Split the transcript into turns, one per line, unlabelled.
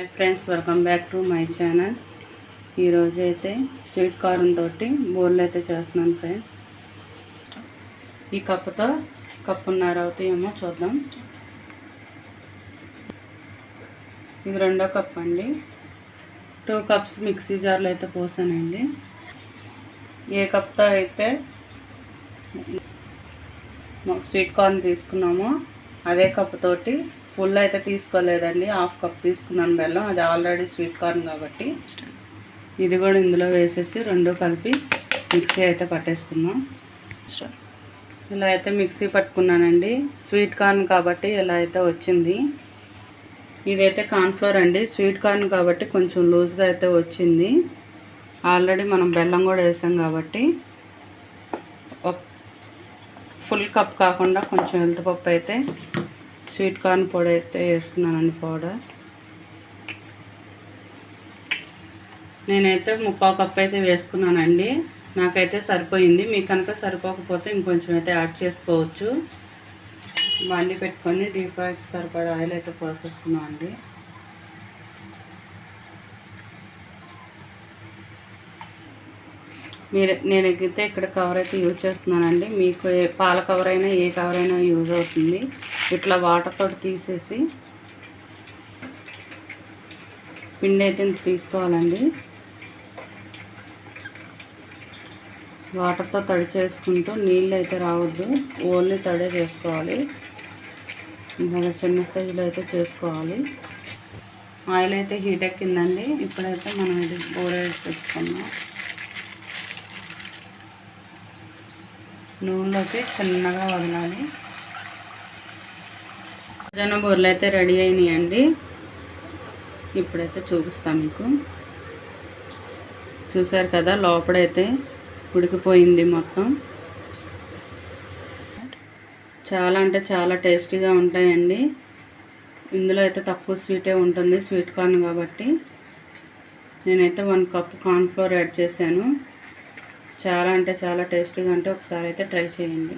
Hi friends welcome back to my channel ఈరోజు అయితే sweet corn తోటి బోర్లు అయితే చేస్తున్నాను ఫ్రెండ్స్ ఈ కప్పుతో కప్పున్నర అవుతాయేమో చూద్దాం. ఇది రెండో కప్ అండి. టూ కప్స్ మిక్సీ జార్లో అయితే పోసానండి. ఏ కప్తో అయితే స్వీట్ కార్న్ తీసుకున్నామో అదే కప్పుతోటి ఫుల్ అయితే తీసుకోలేదండి. హాఫ్ కప్ తీసుకున్నాను బెల్లం. అది ఆల్రెడీ స్వీట్ కార్న్ కాబట్టి. ఇది కూడా ఇందులో వేసేసి రెండు కలిపి మిక్సీ అయితే పట్టేసుకుందాం. ఇలా అయితే మిక్సీ పట్టుకున్నానండి. స్వీట్ కార్న్ కాబట్టి ఇలా అయితే వచ్చింది. ఇదైతే కార్న్ఫ్లోర్ అండి. స్వీట్ కార్న్ కాబట్టి కొంచెం లూజ్గా అయితే వచ్చింది. ఆల్రెడీ మనం బెల్లం కూడా వేసాం కాబట్టి. ఒక ఫుల్ కప్ కాకుండా కొంచెం ఎల్తపప్పు అయితే స్వీట్ కార్న్ పొడి అయితే వేసుకున్నానండి పౌడర్. నేనైతే ముప్పావు కప్ అయితే వేసుకున్నానండి. నాకైతే సరిపోయింది. మీకు కనుక సరిపోకపోతే ఇంకొంచెం అయితే యాడ్ చేసుకోవచ్చు. బండి పెట్టుకొని డీప్ ఫ్రైకి సరిపడా ఆయిల్ అయితే పోసేసుకున్నాం అండి మీరు నేనైతే ఇక్కడ కవర్ అయితే యూజ్ చేస్తున్నానండి. మీకు పాల కవర్ అయినా ఏ కవర్ అయినా యూజ్ అవుతుంది. ఇట్లా వాటర్ తోటి తీసేసి పిండి అయితే ఇంత తీసుకోవాలండి. వాటర్తో తడి చేసుకుంటూ నీళ్ళు అయితే రావద్దు. ఓన్లీ తడే చేసుకోవాలి. ఇంకా చిన్న సైజులో అయితే చేసుకోవాలి. ఆయిల్ అయితే హీట్ ఎక్కిందండి. ఇప్పుడైతే మనం ఇది బోరే తెచ్చుకున్నాం నూనెలోకి చిన్నగా వదలాలి. జొన్న బూరలు అయితే రెడీ అయినాయండి. ఇప్పుడైతే చూపిస్తాను మీకు. చూసారు కదా లోపడైతే ఉడికిపోయింది మొత్తం. చాలా అంటే చాలా టేస్టీగా ఉంటాయండి. ఇందులో అయితే తక్కువ స్వీటే ఉంటుంది స్వీట్ కార్న్ కాబట్టి. నేనైతే వన్ కప్ కార్న్ఫ్లోర్ యాడ్ చేశాను. చాలా అంటే చాలా టేస్టీగా అంటే ఒకసారి అయితే ట్రై చేయండి.